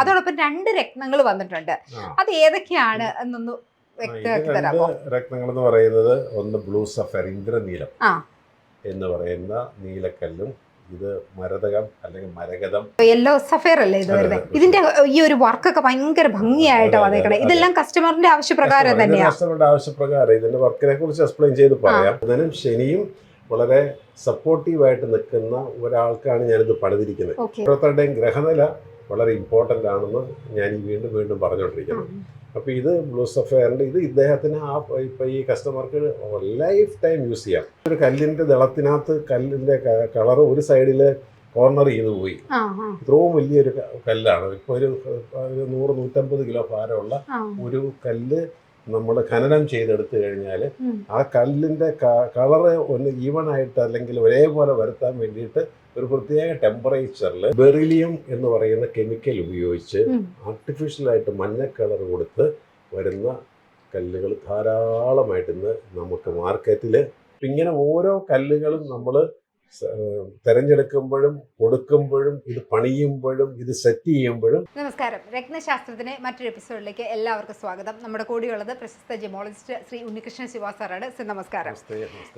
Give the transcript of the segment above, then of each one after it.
അതോടൊപ്പം രണ്ട് രത്നങ്ങൾ വന്നിട്ടുണ്ട്. അത് ഏതൊക്കെയാണ് എന്നൊന്ന് വ്യക്തമാക്കി തരാമോ? രത്നങ്ങൾ എന്ന് പറയുന്നത് ഒന്ന് ബ്ലൂ സഫയർ ഇന്ദ്രനീലം. എന്ന് പറയുന്ന നീലക്കല്ലും ഇത് മരതകം അല്ലെങ്കിൽ മരകതം യെല്ലോ സഫയർ അല്ലേ ഇത് വരുന്നത്? ഇതിന്റെ ഈ ഒരു വർക്കൊക്കെ ഭയങ്കര ഭംഗിയായിട്ട് വന്നേക്കണേ. ഇതെല്ലാം കസ്റ്റമറിന്റെ ആവശ്യപ്രകാരം തന്നെയാണ് കസ്റ്റമറിന്റെ ആവശ്യപ്രകാരം ഇതിന്റെ വർക്കിനെ കുറിച്ച് എക്സ്പ്ലെയിൻ ചെയ്ത് പറയാം. അതിനും ശനിയും വളരെ സപ്പോർട്ടീവായിട്ട് നിൽക്കുന്ന ഒരാൾക്കാണ് ഞാനിത് പണിതിരിക്കുന്നത്. ഓരോരുത്തരുടെയും ഗ്രഹനില വളരെ ഇമ്പോർട്ടന്റ് ആണെന്ന് ഞാൻ ഈ വീണ്ടും വീണ്ടും പറഞ്ഞുകൊണ്ടിരിക്കുന്നു. അപ്പോൾ ഇത് ബ്ലൂ സഫയറിന്റെ ഇത് ഇദ്ദേഹത്തിന് ആ ഇപ്പം ഈ കസ്റ്റമർക്ക് ലൈഫ് ടൈം യൂസ് ചെയ്യാം. ഒരു കല്ലിന്റെ ദളത്തിനകത്ത് കല്ലിന്റെ കളർ ഒരു സൈഡിൽ കോർണർ ചെയ്ത് പോയി. ഇത്രയും വലിയൊരു കല്ലാണ്. ഇപ്പോൾ ഒരു ഒരു നൂറ് നൂറ്റമ്പത് കിലോ ഭാരമുള്ള ഒരു കല്ല് നമ്മൾ ഖനനം ചെയ്തെടുത്തു കഴിഞ്ഞാൽ ആ കല്ലിന്റെ കളറ് ഒന്ന് ഈവൺ ആയിട്ട് അല്ലെങ്കിൽ ഒരേപോലെ വരുത്താൻ വേണ്ടിയിട്ട് ഒരു പ്രത്യേക ടെമ്പറേച്ചറിൽ ബെറിലിയം എന്ന് പറയുന്ന കെമിക്കൽ ഉപയോഗിച്ച്. ആർട്ടിഫിഷ്യലായിട്ട് മഞ്ഞ കളർ കൊടുത്ത് വരുന്ന കല്ലുകൾ ധാരാളമായിട്ട് ഇന്ന് നമുക്ക് മാർക്കറ്റിൽ ഇങ്ങനെ ഓരോ കല്ലുകളും നമ്മൾ തിരഞ്ഞെടുക്കുമ്പോഴും കൊടുക്കുമ്പോഴും ഇത് പണിയുമ്പോഴും ഇത് സെറ്റ് ചെയ്യുമ്പോഴും നമസ്കാരം. രത്നശാസ്ത്രത്തിന് മറ്റൊരു എപ്പിസോഡിലേക്ക് എല്ലാവർക്കും സ്വാഗതം. നമ്മുടെ കൂടെയുള്ളത് പ്രശസ്ത ജെമോളജിസ്റ്റ് ശ്രീ ഉണ്ണികൃഷ്ണൻ ശിവ സാറാണ് സർ നമസ്കാരം.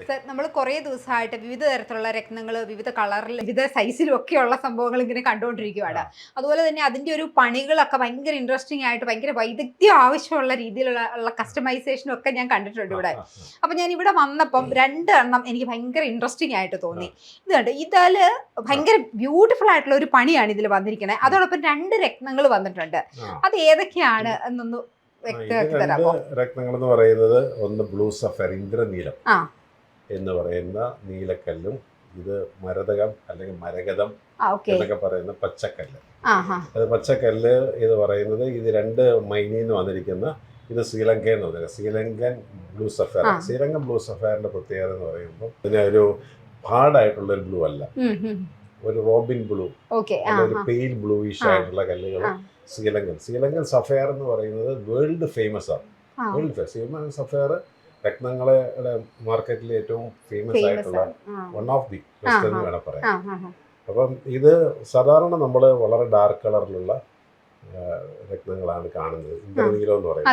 സർ നമ്മൾ കുറേ ദിവസമായിട്ട് വിവിധ തരത്തിലുള്ള രത്നങ്ങൾ വിവിധ കളറിൽ വിവിധ സൈസിലും ഒക്കെയുള്ള സംഭവങ്ങൾ ഇങ്ങനെ കണ്ടുകൊണ്ടിരിക്കുകയാണ് അതുപോലെ തന്നെ അതിന്റെ ഒരു പണികളൊക്കെ ഭയങ്കര ഇൻട്രസ്റ്റിംഗ് ആയിട്ട് ഭയങ്കര വൈദഗ്ധ്യം ആവശ്യമുള്ള രീതിയിലുള്ള ഉള്ള കസ്റ്റമൈസേഷനും ഒക്കെ ഞാൻ കണ്ടിട്ടുണ്ട് ഇവിടെ. അപ്പം ഞാൻ ഇവിടെ വന്നപ്പം രണ്ട് എണ്ണം എനിക്ക് ഭയങ്കര ഇൻട്രസ്റ്റിംഗ് ആയിട്ട് തോന്നി. ഇത് കണ്ട് ഇതിൽ ഭയങ്കര ബ്യൂട്ടിഫുൾ ആയിട്ടുള്ള ഒരു പണിയാണ് ഇതിൽ വന്നിരിക്കുന്നത് അതോടൊപ്പം രണ്ട് രത്നങ്ങൾ വന്നിട്ടുണ്ട്. അത് ഏതൊക്കെയാണ് എന്നൊന്ന് വ്യക്തമാക്കി തരാമോ? രത്നങ്ങൾ എന്ന് പറയുന്നത് ഒന്ന് ബ്ലൂ സഫർ ഇന്ദ്രനീലം എന്ന് പറയുന്ന നീലക്കല്ലും ഇത് മരതകം അല്ലെങ്കിൽ മരകതം എന്നൊക്കെ പറയുന്ന പച്ചക്കല്ല്. അത് പച്ചക്കല്ല് ഇത് പറയുന്നത് ഇത് രണ്ട് മൈനിൽ നിന്ന് വന്നിരിക്കുന്ന ഇത് ശ്രീലങ്ക എന്ന് പറയുന്നത് Sri Lankan blue sapphire Sri Lankan blue സഫയറിന്റെ പ്രത്യേകത എന്ന് പറയുമ്പോൾ ഇതിന് ഒരു ഹാർഡായിട്ടുള്ള ഒരു ബ്ലൂ അല്ല. ഒരു റോബിൻ ബ്ലൂ ഒരു പെയിൽ ബ്ലൂയിഷ് ആയിട്ടുള്ള കല്ലുകൾ. ശ്രീലങ്കൻ. ശ്രീലങ്കൻ സഫയർ എന്ന് പറയുന്നത് വേൾഡ് ഫേമസ് ആണ്. വേൾഡ് ഫേമസ് ശ്രീലങ്കൻ സഫയർ രത്നങ്ങളുടെ മാർക്കറ്റിൽ ഏറ്റവും ഫേമസ് ആയിട്ടുള്ള വൺ ഓഫ് ദി ബെസ്റ്റ് എന്ന്. വേണം പറയാം അപ്പം ഇത് സാധാരണ നമ്മൾ വളരെ ഡാർക്ക് കളറിലുള്ള രത്നങ്ങളാണ് കാണുന്നത്. ഇന്ദ്രനീലം എന്ന് പറയുന്നത്.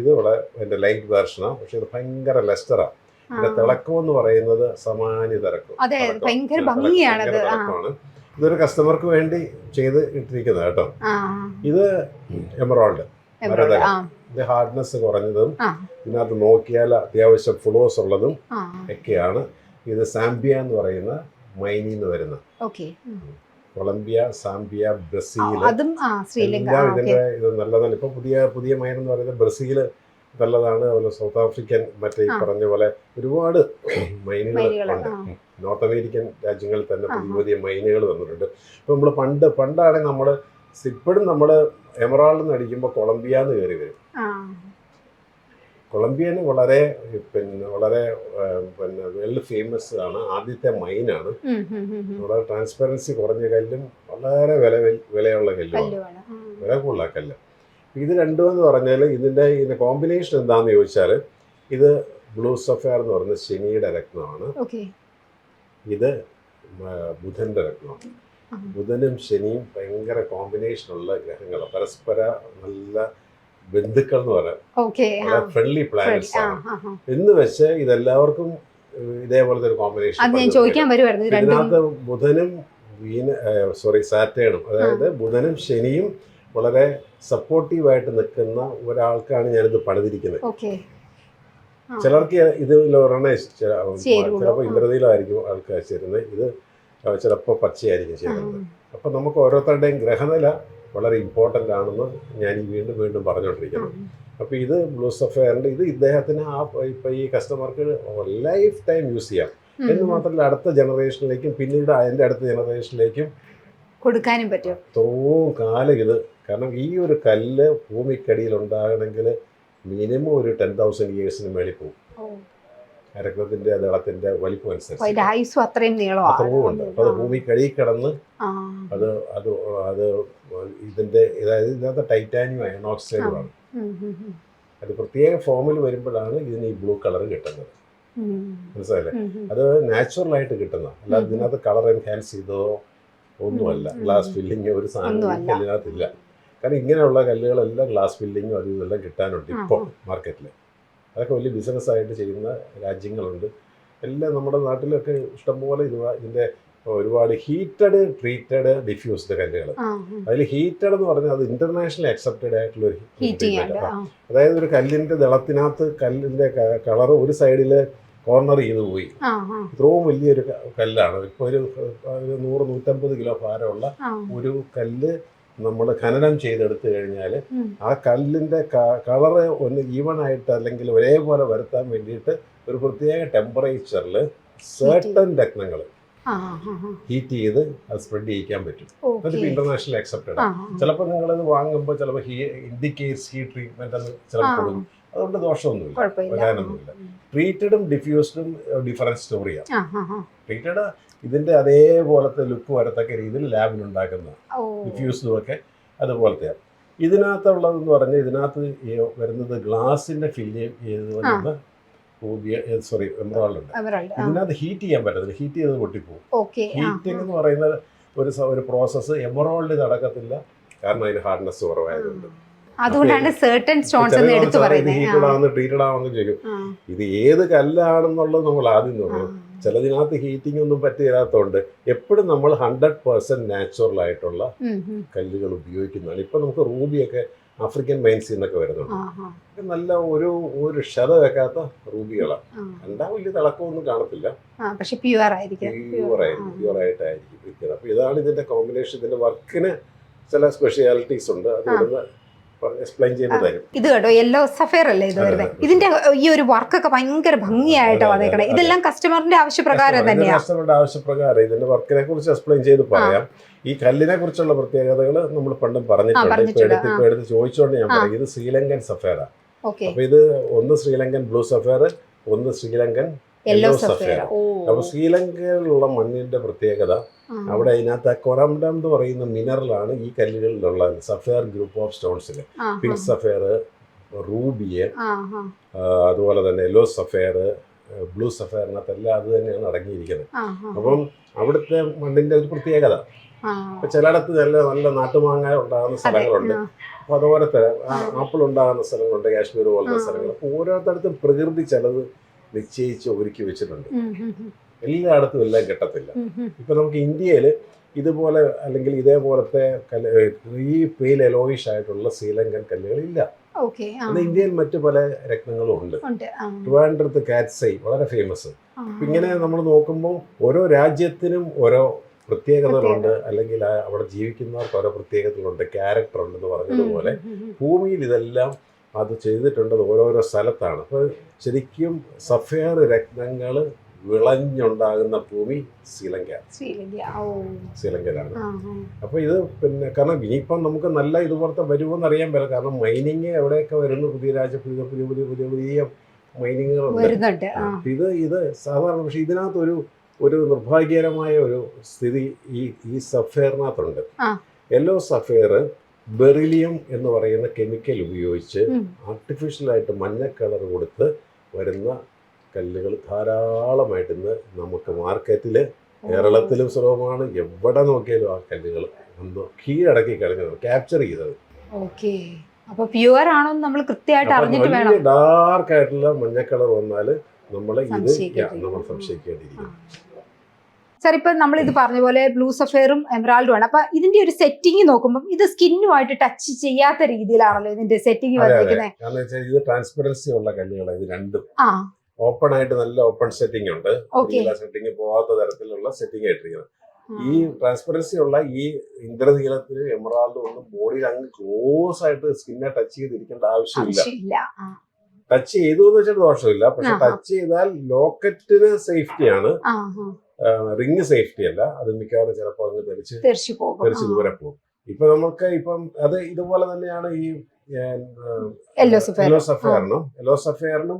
ഇത് ഇവിടെ എന്റെ ലൈറ്റ് വേർഷനാണ് പക്ഷെ ഇത് ഭയങ്കര ലെസ്റ്ററാണ് ഇതിന്റെ തിളക്കം എന്ന് പറയുന്നത് സമാനി തിളക്കം അതെ. ഭയങ്കര ഭംഗിയാണ് തിളക്കമാണ്. ഇതൊരു കസ്റ്റമർക്ക് വേണ്ടി ചെയ്ത് ഇട്ടിരിക്കുന്നത് കേട്ടോ. ഇത് എമറോൾഡ് ഇത് ഹാർഡ്നെസ് കുറഞ്ഞതും. ഇതിനകത്ത് നോക്കിയാൽ അത്യാവശ്യം ഫ്ലോസ് ഉള്ളതും ഒക്കെയാണ്. ഇത് സാംബിയ എന്ന് പറയുന്ന മൈനിൽ നിന്ന് വരുന്ന കൊളംബിയ സാംബിയ ബ്രസീൽ എല്ലാം ഇതിന്റെ ഇത് നല്ല നല്ല ഇപ്പൊ പുതിയ പുതിയ മൈൻ എന്ന് പറയുന്നത് ബ്രസീൽ നല്ലതാണ് അതുപോലെ സൗത്ത് ആഫ്രിക്കൻ മറ്റേ ഈ. പറഞ്ഞ പോലെ ഒരുപാട് മൈനുകൾ ഉണ്ട്. നോർത്ത് അമേരിക്കൻ രാജ്യങ്ങളിൽ തന്നെ പുതിയ. പുതിയ മൈനുകൾ വന്നിട്ടുണ്ട് ഇപ്പം നമ്മൾ പണ്ട് പണ്ടാണെങ്കിൽ നമ്മൾ ഇപ്പോഴും നമ്മൾ എമറാൾഡ് നിന്ന് അടിക്കുമ്പോൾ കൊളംബിയ എന്ന് കയറി വരും കൊളംബിയന് വളരെ പിന്നെ വളരെ പിന്നെ വെൽ ഫേമസ് ആണ് ആദ്യത്തെ മൈനാണ്. വളരെ ട്രാൻസ്പെറൻസി കുറഞ്ഞ കല്ലും വളരെ വില വിലയുള്ള കല്ലുമാണ് ആ. വില കൂടുതലാണ് കല്ല് ഇത് രണ്ടും എന്ന് പറഞ്ഞാൽ ഇതിന്റെ ഇതിന്റെ കോമ്പിനേഷൻ എന്താണെന്ന് ചോദിച്ചാൽ ഇത് ബ്ലൂ സഫയർ എന്ന് പറയുന്ന ശനിയുടെ രത്നമാണ്. ഇത് ബുധന്റെ രത്നമാണ്. ബുധനും ശനിയും ഭയങ്കര കോമ്പിനേഷനുള്ള ഗ്രഹങ്ങളാണ് പരസ്പര നല്ല ബന്ധുക്കൾ എന്ന് പറയാം. ഫ്രണ്ട്ലി പ്ലാനറ്റ്സ് ആണ്. എന്ന് വെച്ച് ഇതെല്ലാവർക്കും ഇതേപോലത്തെ ഒരു കോമ്പിനേഷൻ ഇതിനകത്ത് ബുധനും സോറി സാറ്റേണും അതായത് ബുധനും ശനിയും വളരെ സപ്പോർട്ടീവായിട്ട് നിൽക്കുന്ന ഒരാൾക്കാണ് ഞാനിത് പണിതിരിക്കുന്നത്. ചിലർക്ക് ഇത് ഒരെണ്ണേ. ചിലപ്പോൾ. ഇന്ദ്രതയിലായിരിക്കും ആൾക്കാർ. ചേരുന്നത്. ഇത് ചിലപ്പോൾ പച്ചയായിരിക്കും ചേരുന്നത്. അപ്പം നമുക്ക് ഓരോരുത്തരുടെയും ഗ്രഹനില വളരെ ഇമ്പോർട്ടന്റ് ആണെന്ന് ഞാൻ വീണ്ടും വീണ്ടും പറഞ്ഞുകൊണ്ടിരിക്കുന്നു. അപ്പോൾ ഇത് ബ്ലൂ സഫയറിന്റെ ഇത് ഇദ്ദേഹത്തിന് ആ ഇപ്പം ഈ കസ്റ്റമർക്ക് ലൈഫ് ടൈം യൂസ് ചെയ്യാം. എന്ന് മാത്രമല്ല അടുത്ത ജനറേഷനിലേക്കും പിന്നീട് അതിന്റെ അടുത്ത ജനറേഷനിലേക്കും കൊടുക്കാനും പറ്റും. അത്രയും കാലം ഇത് കാരണം ഈ ഒരു കല്ല് ഭൂമിക്കടിയിൽ ഉണ്ടാകണമെങ്കിൽ മിനിമം ഒരു ടെൻ തൗസൻഡ് ഇയേഴ്സിന് മേളിൽ പോകും. രക്തത്തിന്റെ ദളത്തിന്റെ വലിപ്പം അനുസരിച്ച്. അത്രയും അത്രയും ഉണ്ട്. അപ്പോൾ അത് ഭൂമി കഴുകി കിടന്ന് അത് അത് അത് ഇതിന്റെ അതായത് ഇതിനകത്ത് ടൈറ്റാനിയം അയൺ ആണ്. അത് പ്രത്യേക ഫോമിൽ വരുമ്പോഴാണ് ഇതിന് ഈ ബ്ലൂ കളർ കിട്ടുന്നത്. മനസ്സിലായില്ലേ. അത് നാച്ചുറലായിട്ട് കിട്ടുന്ന അല്ലാതെ. ഇതിനകത്ത് കളർ എൻഹാൻസ് ചെയ്തോ ഒന്നുമല്ല. ഗ്ലാസ്. ഫില്ലിങ് ഒരു സാധനം. ഇതിനകത്തില്ല. കാരണം ഇങ്ങനെയുള്ള കല്ലുകളെല്ലാം ഗ്ലാസ് ബിൽഡിങ്ങും അതും ഇതെല്ലാം കിട്ടാനുണ്ട് ഇപ്പോൾ മാർക്കറ്റിൽ അതൊക്കെ വലിയ ബിസിനസ്സായിട്ട് ചെയ്യുന്ന രാജ്യങ്ങളുണ്ട്. എല്ലാം നമ്മുടെ നാട്ടിലൊക്കെ ഇഷ്ടംപോലെ ഇത് ഇതിന്റെ ഒരുപാട് ഹീറ്റഡ് ട്രീറ്റഡ് ഡിഫ്യൂസ്ഡ് കല്ലുകൾ അതിൽ ഹീറ്റഡ് എന്ന് പറഞ്ഞാൽ അത് ഇന്റർനാഷണലി അക്സെപ്റ്റഡ് ആയിട്ടുള്ള ഒരു ആണ്. അതായത് ഒരു കല്ലിന്റെ ദളത്തിനകത്ത് കല്ലിന്റെ കളർ ഒരു സൈഡിൽ കോർണർ ചെയ്ത് പോയി. ഇത്രയും വലിയൊരു കല്ലാണ്. ഇപ്പോൾ ഒരു നൂറ് നൂറ്റമ്പത് കിലോ ഭാരമുള്ള ഒരു കല്ല് നമ്മൾ ഖനനം ചെയ്തെടുത്തു കഴിഞ്ഞാൽ ആ കല്ലിന്റെ കളറ് ഒന്ന് ഈവൺ ആയിട്ട് അല്ലെങ്കിൽ ഒരേപോലെ വരുത്താൻ വേണ്ടിയിട്ട് ഒരു പ്രത്യേക ടെമ്പറേച്ചറിൽ സേർട്ടൺ രത്നങ്ങൾ ഹീറ്റ് ചെയ്ത്. അത് സ്പ്രെഡ് ചെയ്യിക്കാൻ പറ്റും. അതിപ്പോൾ ഇന്റർനാഷണൽ അക്സെപ്റ്റഡ് ചിലപ്പോൾ നിങ്ങളത് വാങ്ങുമ്പോൾ ചിലപ്പോൾ ഹീ ഇൻഡിക്കേറ്റ്സ് ഹീ ട്രീറ്റ്മെന്റ് എന്ന് ചിലപ്പോൾ. കൊടുക്കും. അതുകൊണ്ട് ദോഷമൊന്നുമില്ല. വരാനൊന്നുമില്ല ട്രീറ്റഡും ഡിഫ്യൂസ്ഡും ഡിഫറന്റ് സ്റ്റോറിയാണ് ട്രീറ്റഡ് ഇതിന്റെ അതേപോലത്തെ ലുക്ക് വരത്തക്ക രീതിയിൽ ഓ. ഡിഫ്യൂസ്ഡും ഒക്കെ അതുപോലത്തെയാണ് ഇതിനകത്തുള്ളതെന്ന് പറഞ്ഞാൽ ഇതിനകത്ത് വരുന്നത് ഗ്ലാസിന്റെ ഫില്ല് ചെയ്ത് വരുന്ന സോറി എംബ്രോയിഡ് ഉണ്ട് ഇതിനകത്ത് ഹീറ്റ് ചെയ്യാൻ പറ്റത്തില്ല. ഹീറ്റ് ചെയ്ത് പൊട്ടിപ്പോകും ഹീറ്റിംഗ് എന്ന് പറയുന്ന ഒരു ഒരു പ്രോസസ്സ് എമറോൾഡ് നടക്കത്തില്ല. കാരണം അതിന് ഹാർഡ്നെസ് കുറവായതുകൊണ്ട്. അതുകൊണ്ടാണ് സേർട്ടൺ സ്റ്റോൺസ് എന്ന് എടുത്തു പറയുന്നത് ട്രീറ്റഡ് ആവുന്ന ചോദിക്കും ഇത് ഏത് കല്ലാണെന്നുള്ളത് നമ്മൾ ആദ്യം നോക്കണം. ചിലതിനകത്ത് ഹീറ്റിംഗ് ഒന്നും പറ്റിയില്ലാത്തതുകൊണ്ട് എപ്പോഴും നമ്മൾ ഹൺഡ്രഡ് പെർസെന്റ് നാച്ചുറൽ ആയിട്ടുള്ള. കല്ലുകൾ ഉപയോഗിക്കുന്നതാണ്. ഇപ്പൊ നമുക്ക് റൂബിയൊക്കെ ആഫ്രിക്കൻ മൈൻസിൽ നിന്നൊക്കെ വരുന്നുണ്ട്. നല്ല ഒരു ഒരു ക്ഷത വെക്കാത്ത റൂബികളാണ് എന്താ വലിയ തിളക്കമൊന്നും കാണത്തില്ല. പക്ഷെ പ്യുവർ ആയിരിക്കും. പ്യുവർ ആയിരിക്കും ആയിട്ടായിരിക്കും അപ്പൊ ഇതാണ് ഇതിന്റെ കോമ്പിനേഷൻ ഇതിന്റെ വർക്കിന് ചില സ്പെഷ്യാലിറ്റീസ് ഉണ്ട്. അത് എക്സ്പ്ലെയിൻ ചെയ്ത് തരും ഇത് കേട്ടോ യെല്ലോ സഫയർ അല്ലേ ഇത് വരുന്നത്? ഇതിന്റെ ഈ ഒരു വർക്കൊക്കെ ഭയങ്കര ഭംഗിയായിട്ട് വന്നേക്കണേ. ഇതെല്ലാം കസ്റ്റമറിന്റെ ആവശ്യപ്രകാരം തന്നെയാണ് കസ്റ്റമറിന്റെ ആവശ്യപ്രകാരം ഇതിന്റെ വർക്കിനെ കുറിച്ച് എക്സ്പ്ലെയിൻ ചെയ്ത് പറയാം. ഈ കല്ലിനെ കുറിച്ചുള്ള പ്രത്യേകതകൾ നമ്മൾ പണ്ടും പറഞ്ഞിട്ടുണ്ട്. ഇപ്പൊ എടുത്ത് ഇപ്പൊ എടുത്ത് ചോദിച്ചുകൊണ്ട് ഞാൻ പറയും. ഇത് ശ്രീലങ്കൻ സഫയർ ഓക്കെ അപ്പൊ ഇത് ഒന്ന് ശ്രീലങ്കൻ ബ്ലൂ സഫയർ ഒന്ന് ശ്രീലങ്കൻ യെല്ലോ ഓ അപ്പൊ ശ്രീലങ്കയിലുള്ള മണ്ണിന്റെ പ്രത്യേകത അവിടെ അതിനകത്ത് കൊറംഡം എന്ന് പറയുന്ന മിനറലാണ് ഈ കല്ലുകളിലുള്ള സഫയർ ഗ്രൂപ്പ് ഓഫ് സ്റ്റോൺസിൽ പിങ്ക് സഫയർ റൂബിയ് അതുപോലെ തന്നെ യെല്ലോ സഫയർ ബ്ലൂ സഫയറിനകത്ത് എല്ലാം അത് തന്നെയാണ് അടങ്ങിയിരിക്കുന്നത്. അപ്പം അവിടുത്തെ മണ്ണിന്റെ ഒരു പ്രത്യേകത. ഇപ്പൊ ചിലയിടത്ത് നല്ല നല്ല നാട്ടുമാങ്ങ ഉണ്ടാകുന്ന സ്ഥലങ്ങളുണ്ട്. അപ്പൊ അതുപോലെ തന്നെ ആപ്പിൾ ഉണ്ടാകുന്ന സ്ഥലങ്ങളുണ്ട് കാശ്മീർ പോലുള്ള സ്ഥലങ്ങൾ. ഓരോരുത്തരത്തും ഓരോരുത്തടത്തും പ്രകൃതി ചിലത് നിശ്ചയിച്ച് ഒരുക്കി വെച്ചിട്ടുണ്ട്. എല്ലായിടത്തും എല്ലാം കിട്ടത്തില്ല. ഇപ്പൊ നമുക്ക് ഇന്ത്യയിൽ ഇതുപോലെ അല്ലെങ്കിൽ ഇതേപോലത്തെ കല്ല് ഈ പെയിൽ എലോയിഷ് ആയിട്ടുള്ള ശ്രീലങ്കൻ കല്ലുകൾ ഇല്ല. ഇന്ത്യയിൽ മറ്റു പല രത്നങ്ങളും ഉണ്ട്. ട്രിവാൻഡ്രത്ത് കാറ്റ്സൈ വളരെ ഫേമസ് ഇങ്ങനെ നമ്മൾ നോക്കുമ്പോൾ ഓരോ രാജ്യത്തിനും ഓരോ പ്രത്യേകതകളുണ്ട്. അല്ലെങ്കിൽ അവിടെ ജീവിക്കുന്നവർക്ക് ഓരോ പ്രത്യേകതകളുണ്ട്. ക്യാരക്ടർ ഉണ്ടെന്ന് എന്ന് പറഞ്ഞതുപോലെ. ഭൂമിയിൽ ഇതെല്ലാം അത് ചെയ്തിട്ടുണ്ടത് ഓരോരോ സ്ഥലത്താണ്. അപ്പോൾ ശരിക്കും സഫയർ രത്നങ്ങൾ വിളഞ്ഞുണ്ടാകുന്ന ഭൂമി ശ്രീലങ്ക. ശ്രീലങ്ക. ശ്രീലങ്കയിലാണ്. അപ്പോൾ ഇത് പിന്നെ കാരണം ഇനിയിപ്പം നമുക്ക് നല്ല ഇതുപോലത്തെ വരുമെന്ന് അറിയാൻ പറ്റില്ല. കാരണം മൈനിങ് എവിടെയൊക്കെ വരുന്നു? പുതിയ രാജ്യ പുതിയ പുതിയ പുതിയ പുതിയ പുതിയ മൈനിങ്ങുകളുണ്ട് വരുന്നുണ്ട്. ഇത് ഇത് സാധാരണ പക്ഷേ ഇതിനകത്തൊരു ഒരു നിർഭാഗ്യകരമായ ഒരു സ്ഥിതി ഈ ഈ സഫയറിനകത്തുണ്ട്. ആ. യെല്ലോ സഫയർ ബെറിലിയം എന്ന് പറയുന്ന കെമിക്കൽ ഉപയോഗിച്ച് ആർട്ടിഫിഷ്യലായിട്ട് മഞ്ഞ കളർ കൊടുത്ത് വരുന്ന കല്ലുകൾ ധാരാളമായിട്ട് ഇന്ന് നമുക്ക് മാർക്കറ്റിൽ കേരളത്തിലും സുലഭമാണ്. എവിടെ നോക്കിയാലും ആ കല്ലുകൾ ഒന്ന് കീഴടക്കി കളഞ്ഞത് ക്യാപ്ചർ ചെയ്തത്. ഓക്കെ. അപ്പൊ പ്യുവർ ആണോ നമ്മൾ കൃത്യമായിട്ട് അറിഞ്ഞിട്ട് വേണം. ഡാർക്ക് ആയിട്ടുള്ള മഞ്ഞ കളർ വന്നാൽ നമ്മൾ ഇത് നമ്മൾ. സംശയിക്കേണ്ടിയിരിക്കും. സാർ ഇപ്പൊ നമ്മൾ ഇത് പറഞ്ഞ പോലെ ബ്ലൂ സഫയറും എമറാൾഡും ആണ്. അപ്പൊ ഇതിന്റെ ഒരു സെറ്റിംഗ് നോക്കുമ്പോൾ ഇത് സ്കിന്നുമായിട്ട് ടച്ച് ചെയ്യാത്ത രീതിയിലാണല്ലോ ഇതിന്റെ സെറ്റിംഗ്. വന്നിരിക്കുന്നത് ഇത് ട്രാൻസ്പെറൻസി ഉള്ള കല്ലുകളാണ് ഇത് രണ്ടും. ഓപ്പൺ ആയിട്ട് നല്ല ഓപ്പൺ സെറ്റിംഗ് ഉണ്ട്. സെറ്റിംഗ് പോകാത്ത തരത്തിലുള്ള സെറ്റിംഗ് ആയിട്ടിരിക്കുന്നത് ഈ ട്രാൻസ്പെറൻസി ഉള്ള ഈ ഇന്ദ്രനീലത്തിന് എമറാൾഡ് ഒന്നും ബോഡിയിൽ അങ്ങ് ക്ലോസ് ആയിട്ട് സ്കിന്നെ ടച്ച് ചെയ്തിരിക്കേണ്ട ആവശ്യമില്ല. ടച്ച് ചെയ്തു എന്ന് വെച്ചാൽ ദോഷമില്ല. പക്ഷെ ടച്ച് ചെയ്താൽ ലോക്കറ്റിന് സേഫ്റ്റിയാണ്. റിങ് സേഫ്റ്റി അല്ല. അത് മിക്കവാറും ചിലപ്പോൾ അങ്ങ് തെറിച്ചു ആ. ദൂരെ പോകും. ഇപ്പൊ നമുക്ക് ഇപ്പം അത് ഇതുപോലെ തന്നെയാണ് ഈ എല്ലോ സഫയറിനും യെല്ലോ സഫയറിനും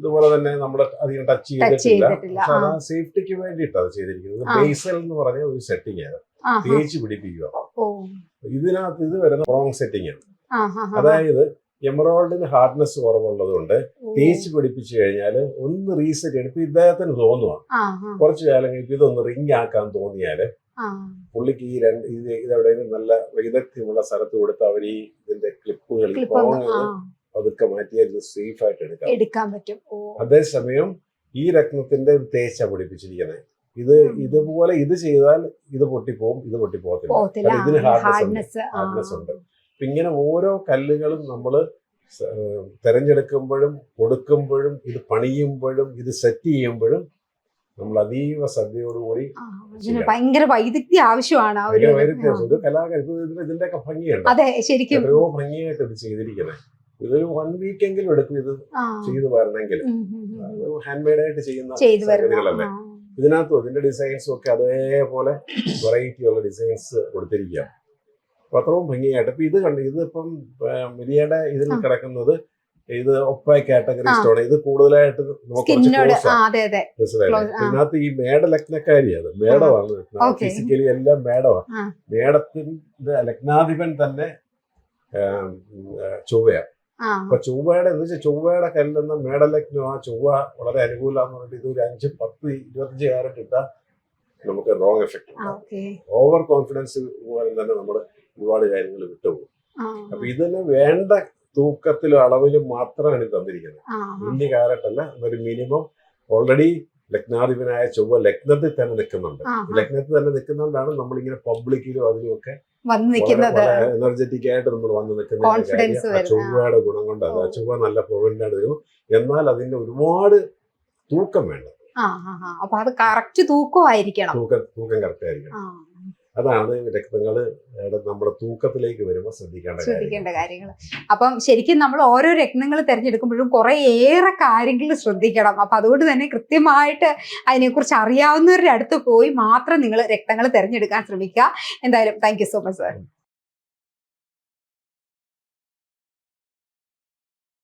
ഇതുപോലെ തന്നെ നമ്മൾ അധികം ടച്ച് ചെയ്തിട്ടില്ല. സേഫ്റ്റിക്ക് വേണ്ടിയിട്ട് അത് ചെയ്തിരിക്കുന്നത്. ബേസൽ എന്ന് പറഞ്ഞ ഒരു സെറ്റിംഗ് ആണ്. തേച്ച് പിടിപ്പിക്കുക. ഇതിനകത്ത് ഇത് വരുന്ന റോങ് സെറ്റിംഗ് ആണ്. അതായത് എമറോൾഡിന് ഹാർഡ്നെസ് കുറവുള്ളത് കൊണ്ട് തേച്ച് പിടിപ്പിച്ചു കഴിഞ്ഞാൽ ഒന്ന് റീസെറ്റ് ചെയ്യണം. ഇപ്പൊ ഇദ്ദേഹത്തിന് തോന്നുവാണ്. കുറച്ച് കാലം കഴിഞ്ഞ് ഇതൊന്ന് റിങ് ആക്കാൻ തോന്നിയാൽ പുള്ളിക്ക് ഈ രണ്ട് ഇത് ഇതെവിടെയെങ്കിലും നല്ല വൈദഗ്ധ്യമുള്ള സ്ഥലത്ത് കൊടുത്ത് അവർ ഈ ഇതിന്റെ ക്ലിപ്പുകൾ പതുക്കെ മാറ്റിയാൽ ഇത് സേഫ് ആയിട്ട് എടുക്കാം എടുക്കാൻ പറ്റും. അതേസമയം ഈ രത്നത്തിന്റെ തേച്ച പിടിപ്പിച്ചിരിക്കുന്നത് ഇത് ഇതുപോലെ ഇത് ചെയ്താൽ ഇത് പൊട്ടിപ്പോവും ഇത് പൊട്ടിപ്പോകത്തില്ല. പോകത്തില്ല. ഇതിന് ഹാർഡ്നെസ് ഹാർഡ്നെസ് ഉണ്ട്. അപ്പൊ ഇങ്ങനെ ഓരോ കല്ലുകളും നമ്മൾ തിരഞ്ഞെടുക്കുമ്പോഴും കൊടുക്കുമ്പോഴും ഇത് പണിയുമ്പോഴും ഇത് സെറ്റ് ചെയ്യുമ്പോഴും നമ്മൾ അതീവ ശ്രദ്ധയോടുകൂടി ഭയങ്കര വൈദഗ്ധ്യ ആവശ്യമാണ് ഒരു കലാകാരി ഇതിന്റെയൊക്കെ ഭംഗിയുണ്ട്. അതെ ശരിക്കും എത്രയോ ഭംഗിയായിട്ട് ഇത് ചെയ്തിരിക്കുന്നത് ഇതൊരു വൺ വീക്ക് എങ്കിലും എടുക്കും ഇത്. ചെയ്തു വരണമെങ്കിൽ. ഹാൻഡ് മെയ്ഡ് ആയിട്ട് ചെയ്യുന്ന സംഗതികളല്ലേ. ഇതിനകത്തും ഇതിന്റെ ഡിസൈൻസും ഒക്കെ അതേപോലെ വെറൈറ്റി ഉള്ള ഡിസൈൻസ് കൊടുത്തിരിക്കുക അപ്പൊ അത്രയും ഭംഗിയായിട്ട്. ഇപ്പൊ ഇത് കണ്ടു ഇതിപ്പം മിനിയുടെ ഇതിൽ കിടക്കുന്നത് ഇത് ഒപ്പ കാറ്റഗറി സ്റ്റോണ് സ്റ്റോൺ ഇത് കൂടുതലായിട്ട് ഇതിനകത്ത് ഈ മേഡ ലഗ്നക്കാരി അത് മേടമാണ് Okay. ഫിസിക്കലി എല്ലാം മേടമാണ് മേഡത്തിന്റെ മേടത്തിന്റെ ലഗ്നാധിപൻ തന്നെ ചൊവ്വയാണ്. അപ്പൊ ചൊവ്വയുടെ എന്ന് വെച്ചാൽ ചൊവ്വയുടെ കല്ലെന്ന മേടലഗ്നം ആ ചൊവ്വ വളരെ അനുകൂലമാന്ന് പറഞ്ഞിട്ട് ഇത് ഒരു അഞ്ച് പത്ത് ഇരുപത്തഞ്ച് കാരറ്റ് ഇട്ടാൽ നമുക്ക് റോങ് എഫക്ട് ഓവർ കോൺഫിഡൻസ് പോലും തന്നെ നമ്മൾ ഒരുപാട് കാര്യങ്ങൾ വിട്ടുപോകും. അപ്പൊ ഇതിന് വേണ്ട തൂക്കത്തിലും അളവിലും മാത്രമാണ് ഇത് തന്നിരിക്കുന്നത്. വലിയ കാരറ്റ് അല്ല ഒരു മിനിമം ഓൾറെഡി ലഗ്നാധിപനായ ചൊവ്വ ലഗ്നത്തിൽ തന്നെ നിൽക്കുന്നുണ്ട്. ലഗ്നത്തിൽ തന്നെ നിൽക്കുന്നതുകൊണ്ടാണ് നമ്മളിങ്ങനെ പബ്ലിക്കിലും അതിലും ഒക്കെ എനർജറ്റിക് ആയിട്ട് നമ്മൾ വന്ന് നിൽക്കുന്ന ചൊവ്വയുടെ ഗുണം കൊണ്ട് അത് ചൊവ്വ നല്ല പ്രൊവന്റ് ആണ്. എന്നാൽ അതിന്റെ ഒരുപാട് തൂക്കം വേണ്ട അപ്പൊ അത് കറക്റ്റ് തൂക്കമായിരിക്കണം. തൂക്കം തൂക്കം കറക്റ്റ് ആയിരിക്കണം. അതാണ് രക്തങ്ങൾ നമ്മുടെ തൂക്കത്തിലേക്ക് വരുമ്പോൾ ശ്രദ്ധിക്കേണ്ട ശ്രദ്ധിക്കേണ്ട കാര്യങ്ങൾ. അപ്പം ശരിക്കും നമ്മൾ ഓരോ രത്നങ്ങൾ തിരഞ്ഞെടുക്കുമ്പോഴും കുറെ ഏറെ കാര്യങ്ങൾ ശ്രദ്ധിക്കണം. അപ്പൊ അതുകൊണ്ട് തന്നെ കൃത്യമായിട്ട് അതിനെക്കുറിച്ച് അറിയാവുന്നവരുടെ അടുത്ത് പോയി മാത്രം നിങ്ങൾ രക്തങ്ങൾ തിരഞ്ഞെടുക്കാൻ ശ്രമിക്കുക. എന്തായാലും thank you so much sir